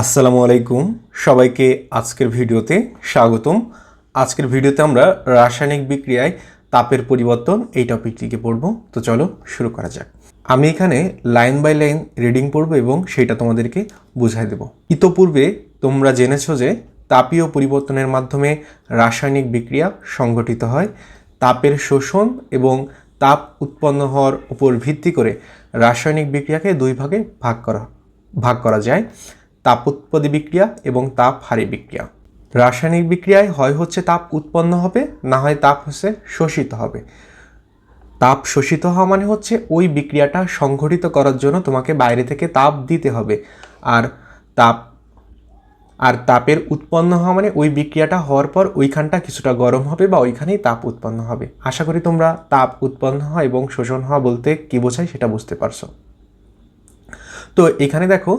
আসসালামু আলাইকুম। সবাইকে আজকের ভিডিওতে স্বাগতম। আজকের ভিডিওতে আমরা রাসায়নিক বিক্রিয়ায় তাপের পরিবর্তন এই টপিকটিকে পড়ব। তো চলো শুরু করা যাক। আমি এখানে লাইন বাই লাইন রিডিং পড়ব এবং সেটা তোমাদেরকে বুঝাই দেব। ইতোপূর্বে তোমরা জেনেছো যে তাপীয় পরিবর্তনের মাধ্যমে রাসায়নিক বিক্রিয়া সংঘটিত হয়। তাপের শোষণ এবং তাপ উৎপন্ন হওয়ার উপর ভিত্তি করে রাসায়নিক বিক্রিয়াকে দুই ভাগে ভাগ করা ভাগ করা যায়। তাপোৎপদী বিক্রিয়া এবং তাপ হারি বিক্রিয়া। রাসায়নিক বিক্রিয়ায় হয় হচ্ছে তাপ উৎপন্ন হবে, না হয় তাপ হচ্ছে শোষিত হবে। তাপ শোষিত হওয়া মানে হচ্ছে ওই বিক্রিয়াটা সংঘটিত করার জন্য তোমাকে বাইরে থেকে তাপ দিতে হবে। আর তাপ, আর তাপের উৎপন্ন হওয়া মানে ওই বিক্রিয়াটা হওয়ার পর ওইখানটা কিছুটা গরম হবে বা ওইখানেই তাপ উৎপন্ন হবে। আশা করি তোমরা তাপ উৎপন্ন হওয়া এবং শোষণ হওয়া বলতে কী বোঝায় সেটা বুঝতে পারছ। তো এখানে দেখো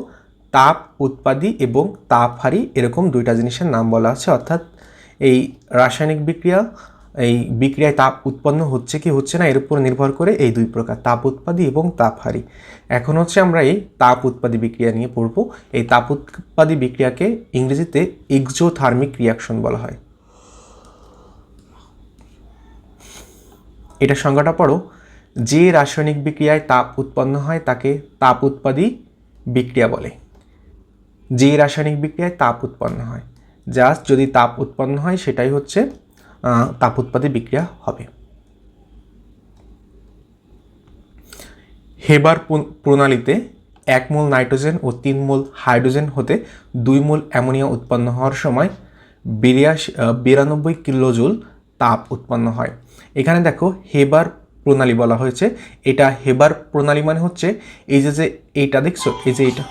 তাপ উৎপাদী এবং তাপ হারি এরকম দুইটা জিনিসের নাম বলা আছে। অর্থাৎ এই রাসায়নিক বিক্রিয়া, এই বিক্রিয়ায় তাপ উৎপন্ন হচ্ছে কি হচ্ছে না, এর উপর নির্ভর করে এই দুই প্রকার, তাপ উৎপাদী এবং তাপ হারি। এখন হচ্ছে আমরা এই তাপ উৎপাদী বিক্রিয়া নিয়ে পড়ব। এই তাপ উৎপাদী বিক্রিয়াকে ইংরেজিতে এক্সোথার্মিক রিয়াকশন বলা হয়। এটা সংজ্ঞাটা পড়ো। যে রাসায়নিক বিক্রিয়ায় তাপ উৎপন্ন হয়, তাকে তাপ উৎপাদী বিক্রিয়া বলে। যে রাসায়নিক বিক্রিয়ায় তাপ উৎপন্ন হয়। জাস্ট যদি তাপ উৎপন্ন হয়, সেটাই হচ্ছে তাপ উৎপাদী বিক্রিয়া হবে। হেবার প্রণ- প্রণালীতে এক মোল নাইট্রোজেন ও তিন মোল হাইড্রোজেন হতে দুই মোল অ্যামোনিয়া উৎপন্ন হওয়ার সময় বিরাশি বিরানব্বই কিলোজুল তাপ উৎপন্ন হয়। এখানে দেখো হেবার প্রণালী বলা হয়েছে। এটা হেবার প্রণালী মানে হচ্ছে, এই যে যে এইটা দেখছ, এই যে এইটা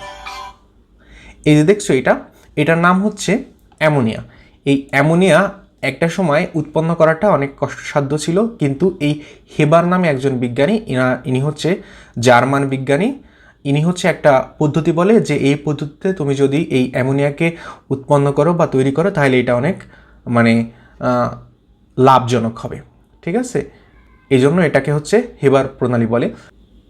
এই যে দেখছ এটা, এটার নাম হচ্ছে অ্যামোনিয়া। এই অ্যামোনিয়া একটা সময় উৎপন্ন করাটা অনেক কষ্টসাধ্য ছিল, কিন্তু এই হেবার নামে একজন বিজ্ঞানী, ইনা, ইনি হচ্ছে জার্মান বিজ্ঞানী, ইনি হচ্ছে একটা পদ্ধতি বলে যে এই পদ্ধতিতে তুমি যদি এই অ্যামোনিয়াকে উৎপন্ন করো বা তৈরি করো, তাহলে এটা অনেক মানে লাভজনক হবে। ঠিক আছে? এই জন্য এটাকে হচ্ছে হেবার প্রণালী বলে।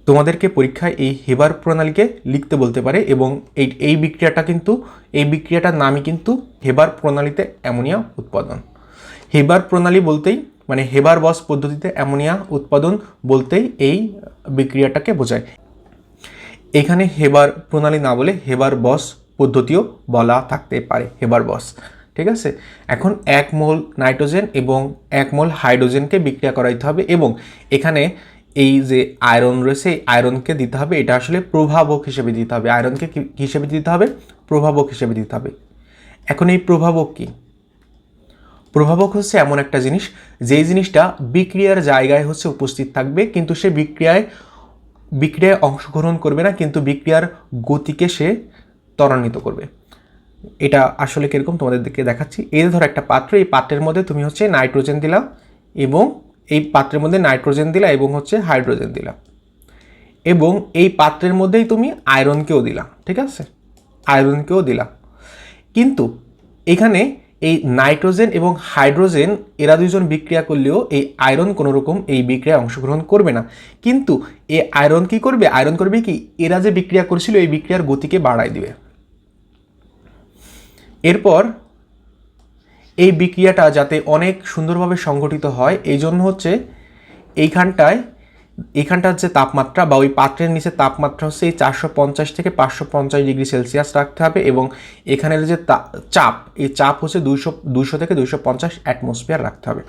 তোমাদেরকে পরীক্ষায় এই হেবার প্রণালীকে লিখতে বলতে পারে এবং এই এই বিক্রিয়াটা কিন্তু, এই বিক্রিয়াটার নামই কিন্তু হেবার প্রণালীতে অ্যামোনিয়া উৎপাদন। হেবার প্রণালী বলতেই মানে হেবার বস পদ্ধতিতে অ্যামোনিয়া উৎপাদন বলতেই এই বিক্রিয়াটাকে বোঝায়। এখানে হেবার প্রণালী না বলে হেবার বস পদ্ধতিও বলা থাকতে পারে, হেবার বস। ঠিক আছে? এখন এক মোল নাইট্রোজেন এবং এক মোল হাইড্রোজেনকে বিক্রিয়া করাইতে হবে এবং এখানে এই যে আয়রন রয়েছে, এই আয়রনকে দিতে হবে। এটা আসলে প্রভাবক হিসেবে দিতে হবে। আয়রনকে হিসেবে দিতে হবে? প্রভাবক হিসেবে দিতে হবে। এখন এই প্রভাবক কী? প্রভাবক হচ্ছে এমন একটা জিনিস, যেই জিনিসটা বিক্রিয়ার জায়গায় হচ্ছে উপস্থিত থাকবে, কিন্তু সে বিক্রিয়ায় বিক্রিয়ায় অংশগ্রহণ করবে না, কিন্তু বিক্রিয়ার গতিকে সে ত্বরান্বিত করবে। এটা আসলে কীরকম তোমাদেরকে দেখাচ্ছি। এই ধরো একটা পাত্র, এই পাত্রের মধ্যে তুমি হচ্ছে নাইট্রোজেন দিলাম এবং এই পাত্রের মধ্যে নাইট্রোজেন দিলা এবং হচ্ছে হাইড্রোজেন দিলা। এবং এই পাত্রের মধ্যেই তুমি আয়রনকেও দিলা, ঠিক আছে? আয়রনকেও দিলা। কিন্তু এখানে এই নাইট্রোজেন এবং হাইড্রোজেন, এরা দুইজন বিক্রিয়া করলেও এই আয়রন কোনো রকম এই বিক্রিয়ায় অংশগ্রহণ করবে না। কিন্তু এ আয়রন কি করবে? আয়রন করবে কি? এরা যে বিক্রিয়া করছিল, এই বিক্রিয়ার গতিকে বাড়ায় দিবে। এরপর এই বিক্রিয়াটা যাতে অনেক সুন্দরভাবে সংগঠিত হয় এই জন্য হচ্ছে এইখানটায় এখানটার যে তাপমাত্রা বা ওই পাত্রের নিচে তাপমাত্রা হচ্ছে এই চারশো পঞ্চাশ থেকে পাঁচশো পঞ্চাশ ডিগ্রি সেলসিয়াস রাখতে হবে এবং এখানের যে চাপ, এই চাপ হচ্ছে দুইশো দুইশো থেকে দুইশো পঞ্চাশ অ্যাটমসফিয়ার রাখতে হবে।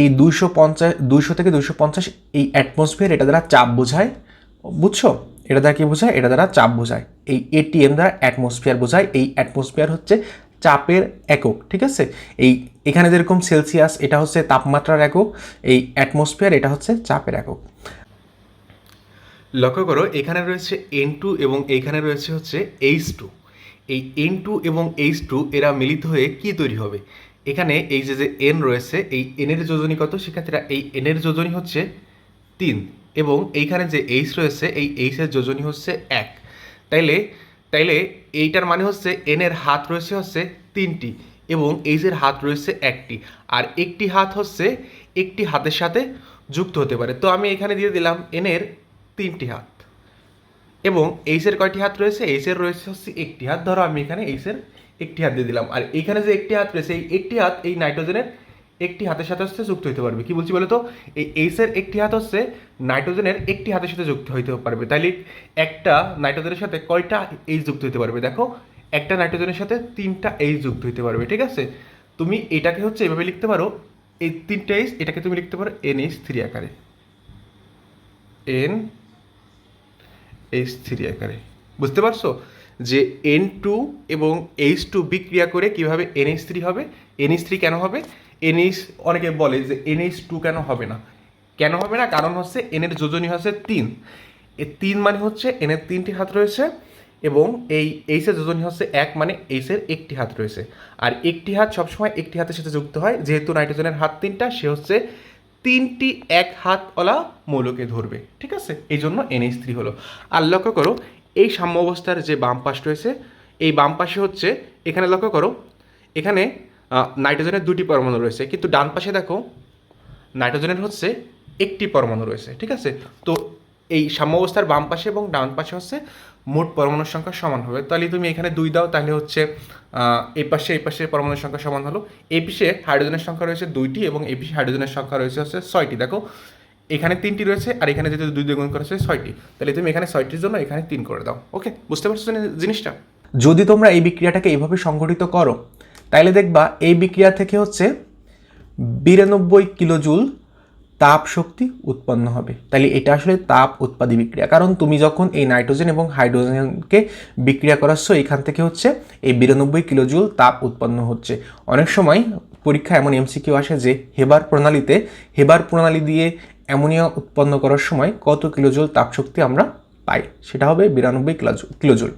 এই দুইশো পঞ্চাশ, দুইশো থেকে দুইশো পঞ্চাশ এই অ্যাটমসফিয়ার, এটা দ্বারা চাপ বোঝায়, বুঝছ? এটা দ্বারা কি বোঝায়? এটা দ্বারা চাপ বোঝায়। এই এটিএম দ্বারা অ্যাটমসফিয়ার বোঝায়। এই অ্যাটমসফিয়ার হচ্ছে চাপের একক, ঠিক আছে? এই এখানে যেরকম সেলসিয়াস, এটা হচ্ছে তাপমাত্রার একক, এই অ্যাটমসফিয়ার, এটা হচ্ছে চাপের একক। লক্ষ্য করো, এখানে রয়েছে এন টু এবং এইখানে রয়েছে হচ্ছে এইচ টু এই এন টু এবং এইচ টু এরা মিলিত হয়ে কি তৈরি হবে? এখানে এই যে যে এন রয়েছে, এই এনের যোজনী কত? সেক্ষেত্রে এই এনের যোজনী হচ্ছে তিন এবং এইখানে যে এইচ রয়েছে, এই এইচের যোজনী হচ্ছে এক। তাইলে তাইলে এইটার মানে হচ্ছে এনের হাত রয়েছে হচ্ছে তিনটি এবং এইচের হাত রয়েছে একটি। আর একটি হাত হচ্ছে একটি হাতের সাথে যুক্ত হতে পারে। তো আমি এখানে দিয়ে দিলাম এনের তিনটি হাত। এবং এইসের কয়টি হাত রয়েছে? এইসের রয়েছে হচ্ছে একটি হাত। ধরো আমি এখানে এইসের একটি হাত দিয়ে দিলাম। আর এখানে যে একটি হাত রয়েছে, এই একটি হাত এই নাইট্রোজেনের একটি হাতের সাথে হচ্ছে যুক্ত হতে পারবে। কি বলছি বলো তো এই এইসের একটি হাত হচ্ছে নাইট্রোজেনের একটি হাতের সাথে যুক্ত হইতে পারবে। তাইলে একটা নাইট্রোজেনের সাথে কয়টা এইচ যুক্ত হতে পারবে? দেখো, একটা নাইট্রোজেনের সাথে তিনটা এইচ যুক্ত হতে পারবে, ঠিক আছে? তুমি এটাকে হচ্ছে এভাবে লিখতে পারো, এই তিনটা এইচ এটাকে তুমি লিখতে পারো এন এইচ থ্রি আকারে। এন এইচ থ্রি আকারে। বুঝতে পারছ? যে এন টু এবং এইচ টু বিক্রিয়া করে কীভাবে এনএইচ থ্রি হবে? এনএইচ থ্রি কেন হবে? এনএইচ, অনেকে বলে যে এনএইচ টু কেন হবে না? কেন হবে না? কারণ হচ্ছে এনের যোজনী হচ্ছে তিন। এ তিন মানে হচ্ছে এনের তিনটি হাত রয়েছে এবং এই এইচের যোজনী হচ্ছে এক মানে এইচের একটি হাত রয়েছে। আর একটি হাত সবসময় একটি হাতের সাথে যুক্ত হয়। যেহেতু নাইট্রোজেনের হাত তিনটা, সে হচ্ছে তিনটি এক হাতওয়ালা মৌলকে ধরবে। ঠিক আছে? এই জন্য এনএইচ থ্রি হলো। আর লক্ষ্য করো, এই সাম্য অবস্থার যে বাম পাশ রয়েছে, এই বাম পাশে হচ্ছে, এখানে লক্ষ্য করো, এখানে নাইট্রোজেনের দুটি পরমাণু রয়েছে। কিন্তু ডান পাশে দেখো, নাইট্রোজেনের হচ্ছে একটি পরমাণু রয়েছে, ঠিক আছে? তো এই সাম্য অবস্থার বাম পাশে এবং ডান পাশে হচ্ছে মোট পরমাণুর সংখ্যা সমান হবে। তাহলে তুমি এখানে দুই দাও, তাহলে হচ্ছে এই পাশে এই পাশে পরমাণুর সংখ্যা সমান হলো। এই পিসে হাইড্রোজেনের সংখ্যা রয়েছে দুইটি এবং এই পিসে হাইড্রোজেনের সংখ্যা রয়েছে হচ্ছে ছয়টি। দেখো, এখানে তিনটি রয়েছে আর এখানে যদি দুই দ্বিগুণ করা হয়েছে ছয়টি। তাহলে তুমি এখানে ছয়টির জন্য এখানে তিন করে দাও। ওকে? বুঝতে পারছ জিনিসটা? যদি তোমরা এই বিক্রিয়াটাকে এইভাবে সংগঠিত করো তাইলে দেখবা এই বিক্রিয়া থেকে হচ্ছে বিরানব্বই কিলোজুল তাপ শক্তি উৎপন্ন হবে। তাহলে এটা আসলে তাপ উৎপাদী বিক্রিয়া। কারণ তুমি যখন এই নাইট্রোজেন এবং হাইড্রোজেনকে বিক্রিয়া করাচ্ছ, এখান থেকে হচ্ছে এই বিরানব্বই কিলোজুল তাপ উৎপন্ন হচ্ছে। অনেক সময় পরীক্ষা এমন এমসিকিউ আসে যে হেবার প্রণালীতে, হেবার প্রণালী দিয়ে অ্যামোনিয়া উৎপন্ন করার সময় কত কিলোজুল তাপ শক্তি আমরা পাই? সেটা হবে বিরানব্বই কিলোজুল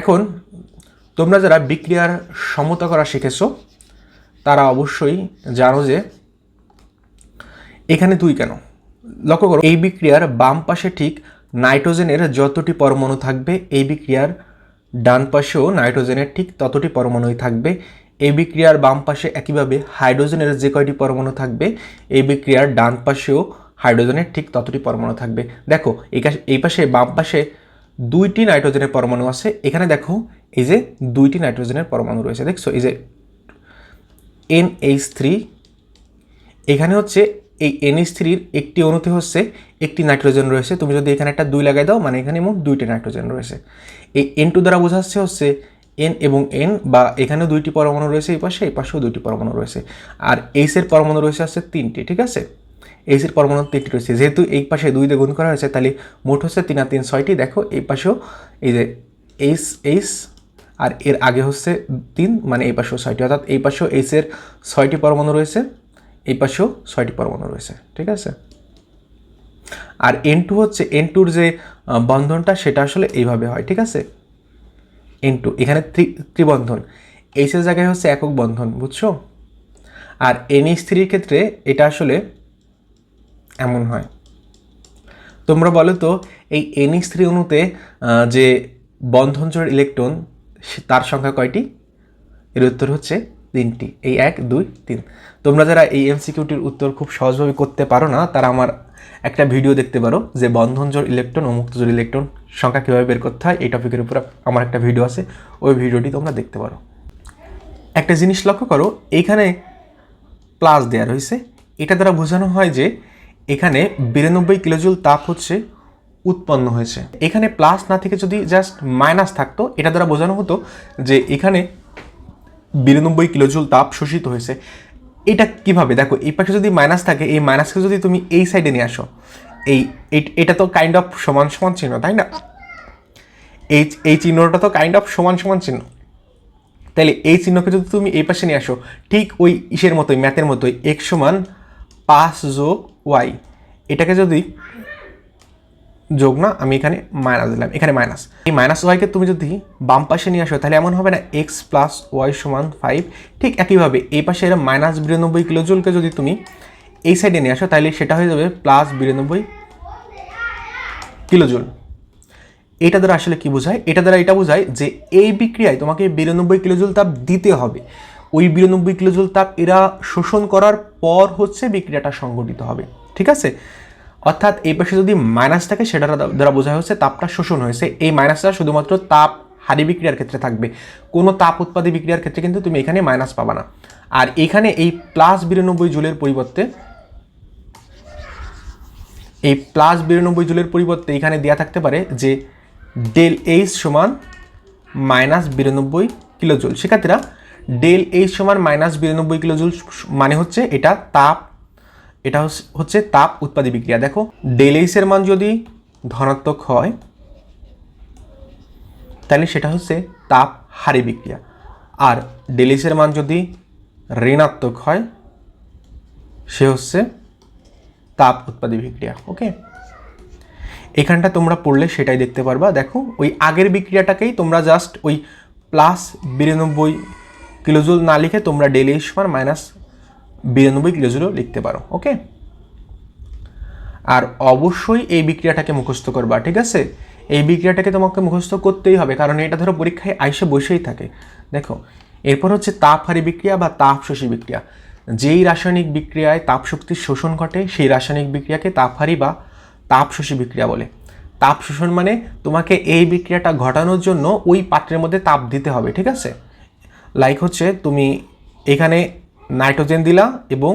এখন তোমরা যারা বিক্রিয়ার সমতা করা শিখেছো, তারা অবশ্যই জানো যে এখানে দুই কেন। লক্ষ্য করো, এই বিক্রিয়ার বাম পাশে ঠিক নাইট্রোজেনের যতটি পরমাণু থাকবে, এই বিক্রিয়ার ডান পাশেও নাইট্রোজেনের ঠিক ততটি পরমাণুই থাকবে। এই বিক্রিয়ার বাম পাশে একইভাবে হাইড্রোজেনের যে কয়টি পরমাণু থাকবে, এই বিক্রিয়ার ডান পাশেও হাইড্রোজেনের ঠিক ততটি পরমাণু থাকবে। দেখো, এই পাশে বাম পাশে দুইটি নাইট্রোজেনের পরমাণু আছে। এখানে দেখো, এই যে দুইটি নাইট্রোজেনের পরমাণু রয়েছে, দেখছ? এই যে এন এইচ থ্রি, এখানে হচ্ছে এই এনএস থ্রির একটি অণুতে হচ্ছে একটি নাইট্রোজেন রয়েছে। তুমি যদি এখানে একটা দুই লাগাই দাও মানে এখানে মোট দুইটি নাইট্রোজেন রয়েছে। এই এন টু দ্বারা বোঝাচ্ছে হচ্ছে এন এবং এন, বা এখানেও দুইটি পরমাণু রয়েছে এই পাশে, এই পাশেও দুইটি পরমাণু রয়েছে। আর এইসের পরমাণু রয়েছে হচ্ছে তিনটি, ঠিক আছে? এইসের পরমাণু তিনটি রয়েছে। যেহেতু এই পাশে দুই দিয়ে গুণ করা হয়েছে, তাহলে মোট হচ্ছে তিন আর তিন ছয়টি। দেখো, এই পাশেও এই যে এইস এইস আর এর আগে হচ্ছে তিন মানে এই পাশেও ছয়টি। অর্থাৎ এই পাশেও এইসের ছয়টি পরমাণু রয়েছে, এই পাশেও ছয়টি পরমাণু রয়েছে, ঠিক আছে? আর এন টু হচ্ছে এন টুর যে বন্ধনটা, সেটা আসলে এইভাবে হয়, ঠিক আছে? এন টু এখানে ত্রি- ত্রিবন্ধন। এইচের জায়গায় হচ্ছে একক বন্ধন, বুঝছ? আর এন এইচ থ্রির ক্ষেত্রে এটা আসলে এমন হয়। তোমরা বলো তো, এই এনএইচ থ্রি অণুতে যে বন্ধনজোড় ইলেকট্রন তার সংখ্যা কয়টি? এর উত্তর হচ্ছে তিনটি। এই এক, দুই, তিন। তোমরা যারা এই এমসিকিউটির উত্তর খুব সহজভাবে করতে পারো না, তারা আমার একটা ভিডিও দেখতে পারো, যে বন্ধনজোড় ইলেকট্রন ও মুক্তজোড় ইলেকট্রন সংখ্যা কীভাবে বের করতে হয়, এই টপিকের উপর আমার একটা ভিডিও আছে, ওই ভিডিওটি তোমরা দেখতে পারো। একটা জিনিস লক্ষ্য করো এইখানে প্লাস দেওয়া রয়েছে। এটা দ্বারা বোঝানো হয় যে এখানে বিরানব্বই কিলোজুল তাপ হচ্ছে উৎপন্ন হয়েছে। এখানে প্লাস না থেকে যদি জাস্ট মাইনাস থাকতো, এটা দ্বারা বোঝানো হতো যে এখানে বিরানব্বই কিলোজুল তাপ শোষিত হয়েছে। এটা কীভাবে? দেখো, এই পাশে যদি মাইনাস থাকে, এই মাইনাসকে যদি তুমি এই সাইডে নিয়ে আসো, এই এটা তো কাইন্ড অফ সমান সমান চিহ্ন, তাই না? এই এই চিহ্নটা তো কাইন্ড অফ সমান সমান চিহ্ন। তাহলে এই চিহ্নকে যদি তুমি এই পাশে নিয়ে আসো, ঠিক ওই ইসের মতোই ম্যাথের মতোই এক সমান পাঁচ যোগ ওয়াই। এটাকে যদি যোগ না, আমি এখানে মাইনাস দিলাম। এখানে মাইনাস এই মাইনাস ওয়াইকে তুমি যদি বাম পাশে নিয়ে আসো, তাহলে এমন হবে না এক্স প্লাস ওয়াই সমান ফাইভ ঠিক একইভাবে এই পাশে এর মাইনাস বিরানব্বই কিলোজুলকে যদি তুমি এই সাইডে নিয়ে আসো, তাহলে সেটা হয়ে যাবে প্লাস বিরানব্বই কিলোজুল এটা দ্বারা আসলে কি বোঝায়? এটা দ্বারা এটা বোঝায় যে এই বিক্রিয়ায় তোমাকে বিরানব্বই কিলোজুল তাপ দিতে হবে। ওই বিরানব্বই কিলোজুল তাপ এরা শোষণ করার পর হচ্ছে বিক্রিয়াটা সংঘটিত হবে, ঠিক আছে? অর্থাৎ এই পাশে যদি মাইনাস থাকে, সেটা দ্বারা বোঝা হচ্ছে তাপটা শোষণ হয়েছে। এই মাইনাসটা শুধুমাত্র তাপ হারি বিক্রিয়ার ক্ষেত্রে থাকবে। কোনো তাপ উৎপাদী বিক্রিয়ার ক্ষেত্রে কিন্তু তুমি এখানে মাইনাস পাবা না। আর এখানে এই প্লাস বিরানব্বই জুলের পরিবর্তে, এই প্লাস বিরানব্বই জুলের পরিবর্তে এখানে দেওয়া থাকতে পারে যে ডেল এইচ সমান মাইনাস বিরানব্বই কিলোজুল শিক্ষার্থীরা ডেল এইচ সমান মাইনাস বিরানব্বই কিলোজুল মানে হচ্ছে এটা তাপ, এটা হচ্ছে- তাপ উৎপাদী বিক্রিয়া। দেখো ডেল এইচের মান যদি ধনাত্মক হয়, তাহলে সেটা হচ্ছে তাপ হারি বিক্রিয়া। আর ডেল এইচের মান যদি ঋণাত্মক হয়, সে হচ্ছে তাপ উৎপাদী বিক্রিয়া ওকে এখানটা তোমরা পড়লে সেটাই দেখতে পারবা। দেখো, ওই আগের বিক্রিয়াটাকেই তোমরা জাস্ট ওই প্লাস বিরানব্বই কিলোজুল না লিখে তোমরা ডেলি সমান মাইনাস বিরানব্বই কিলোজুলও লিখতে পারো ওকে আর অবশ্যই এই বিক্রিয়াটাকে মুখস্থ করবা, ঠিক আছে? এই বিক্রিয়াটাকে তোমাকে মুখস্থ করতেই হবে, কারণ এটা ধরো পরীক্ষায় আইসে বসেই থাকে। দেখো, এরপর হচ্ছে তাপহারী বিক্রিয়া বা তাপশোষী বিক্রিয়া। যেই রাসায়নিক বিক্রিয়ায় তাপশক্তির শোষণ ঘটে, সেই রাসায়নিক বিক্রিয়াকে তাপহারী বা তাপশোষী বিক্রিয়া বলে। তাপ শোষণ মানে তোমাকে এই বিক্রিয়াটা ঘটানোর জন্য ওই পাত্রের মধ্যে তাপ দিতে হবে, ঠিক আছে? লাইক হচ্ছে তুমি এখানে নাইট্রোজেন দিলা এবং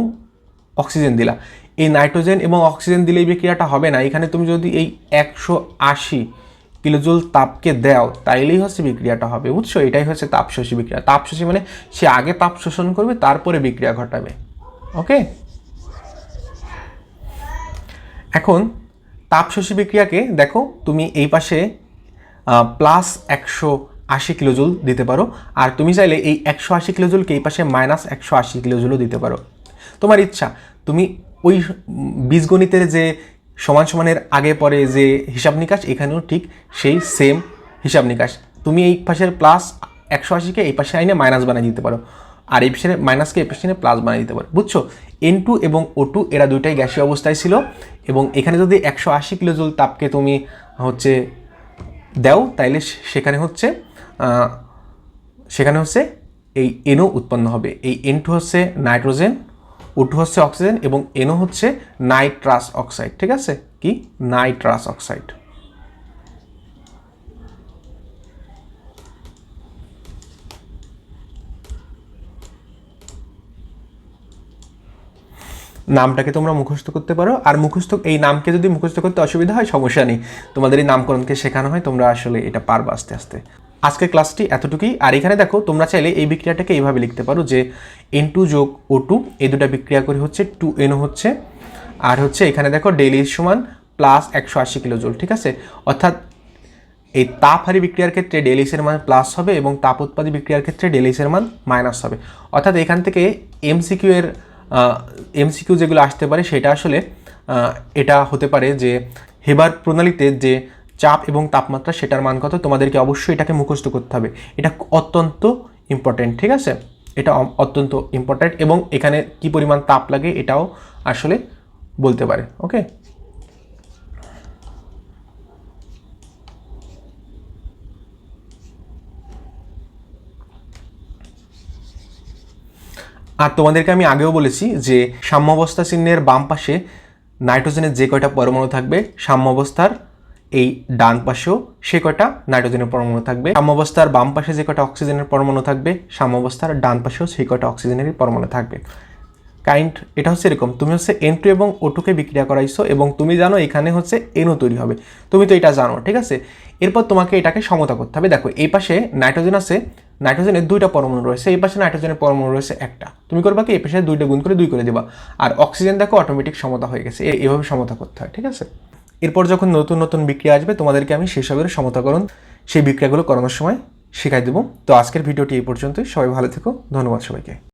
অক্সিজেন দিলা। এই নাইট্রোজেন এবং অক্সিজেন দিলে এই বিক্রিয়াটা হবে না। এখানে তুমি যদি এই একশো আশি কিলোজুল তাপকে দাও, তাইলেই হচ্ছে বিক্রিয়াটা হবে। বুঝছ? এটাই হচ্ছে তাপশোষী বিক্রিয়া। তাপশোষী মানে সে আগে তাপ শোষণ করবে, তারপরে বিক্রিয়া ঘটাবে। ওকে? এখন তাপশোষী বিক্রিয়াকে দেখো, তুমি এই পাশে প্লাস একশো আশি কিলোজুল দিতে পারো। আর তুমি চাইলে এই একশো আশি কিলোজুলকে এই পাশে মাইনাস একশো আশি কিলোজুলও দিতে পারো। তোমার ইচ্ছা, তুমি ওই বীজগণিতের যে সমান সমানের আগে পরে যে হিসাব নিকাশ, এখানেও ঠিক সেই সেম হিসাব নিকাশ। তুমি এই পাশের প্লাস একশো আশিকে এই পাশে আইনে মাইনাস বানিয়ে দিতে পারো। আর এই পাশে মাইনাসকে এই পাশে এনে প্লাস বানিয়ে দিতে পারো। বুঝছ? এন টু এবং ও টু এরা দুইটাই গ্যাসীয় অবস্থায় ছিল। এবং এখানে যদি একশো আশি কিলোজুল তাপকে তুমি হচ্ছে দাও, তাইলে সেখানে হচ্ছে সেখানে হচ্ছে এই এনও উৎপন্ন হবে। এই এন টু হচ্ছে নাইট্রোজেন ও টু হচ্ছে অক্সিজেন এবং এনও হচ্ছে নাইট্রাস অক্সাইড, ঠিক আছে? কি? Nitrous oxide. নামটাকে তোমরা মুখস্থ করতে পারো। আর মুখস্থ, এই নামকে যদি মুখস্থ করতে অসুবিধা হয়, সমস্যা নেই। তোমাদের এই নামকরণকে শেখানো হয়, তোমরা আসলে এটা পারবে আস্তে আস্তে। আজকের ক্লাসটি এতটুকুই। আর এখানে দেখো, তোমরা চাইলে এই বিক্রিয়াটাকে এইভাবে লিখতে পারো যে এন টু যোগ ও টু এই দুটা বিক্রিয়া করে হচ্ছে টু এনও হচ্ছে। আর হচ্ছে এখানে দেখো ডেলি সমান প্লাস একশো আশি কিলোজুল ঠিক আছে? অর্থাৎ এই তাপহারী বিক্রিয়ার ক্ষেত্রে ডেলিসের মান প্লাস হবে এবং তাপ উৎপাদী বিক্রিয়ার ক্ষেত্রে ডেলিসের মান মাইনাস হবে। অর্থাৎ এখান থেকে এমসিকিউ এর এমসিকিউ যেগুলো আসতে পারে, সেটা আসলে এটা হতে পারে যে হেবার প্রণালীতে যে চাপ এবং তাপমাত্রা সেটার মান কত, তোমাদেরকে অবশ্যই এটাকে মুখস্থ করতে হবে। এটা অত্যন্ত ইম্পর্টেন্ট ঠিক আছে? এটা অত্যন্ত ইম্পর্ট্যান্ট এবং এখানে কি পরিমাণ তাপ লাগে এটাও আসলে বলতে পারে ওকে আর তোমাদেরকে আমি আগেও বলেছি যে সাম্যাবস্থা চিহ্নের বাম পাশে নাইট্রোজেনের যে কয়টা পরমাণু থাকবে, সাম্যাবস্থার এই ডান পাশেও সে কটা নাইট্রোজেনের পরমাণু থাকবে। সাম্যাবস্থার বাম পাশে যে কটা অক্সিজেনের পরমাণু থাকবে সাম্যাবস্থার ডান পাশেও সেই কটা অক্সিজেনেরই পরমাণু থাকবে। কাইন্ড, এটা হচ্ছে এরকম, তুমি হচ্ছে এন টু এবং ও টুকে বিক্রিয়া করাইছো এবং তুমি জানো এখানে হচ্ছে এনও তৈরি হবে। তুমি তো এটা জানো, ঠিক আছে? এরপর তোমাকে এটাকে সমতা করতে হবে। দেখো, এই পাশে নাইট্রোজেন আছে, নাইট্রোজেনের দুইটা পরমাণু রয়েছে, এই পাশে নাইট্রোজেনের পরমাণু রয়েছে একটা। তুমি করবা কি? এই পাশে দুইটা গুণ করে দুই করে দেবা। আর অক্সিজেন দেখো অটোমেটিক সমতা হয়ে গেছে এভাবে সমতা করতে হয়, ঠিক আছে? এরপর যখন নতুন নতুন বিক্রিয়া আসবে, তোমাদেরকে আমি সেসবের সমতাকরণ, সেই বিক্রিয়াগুলো করানোর সময় শেখাই দেবো। তো আজকের ভিডিওটি এই পর্যন্তই। সবাই ভালো থেকো। ধন্যবাদ সবাইকে।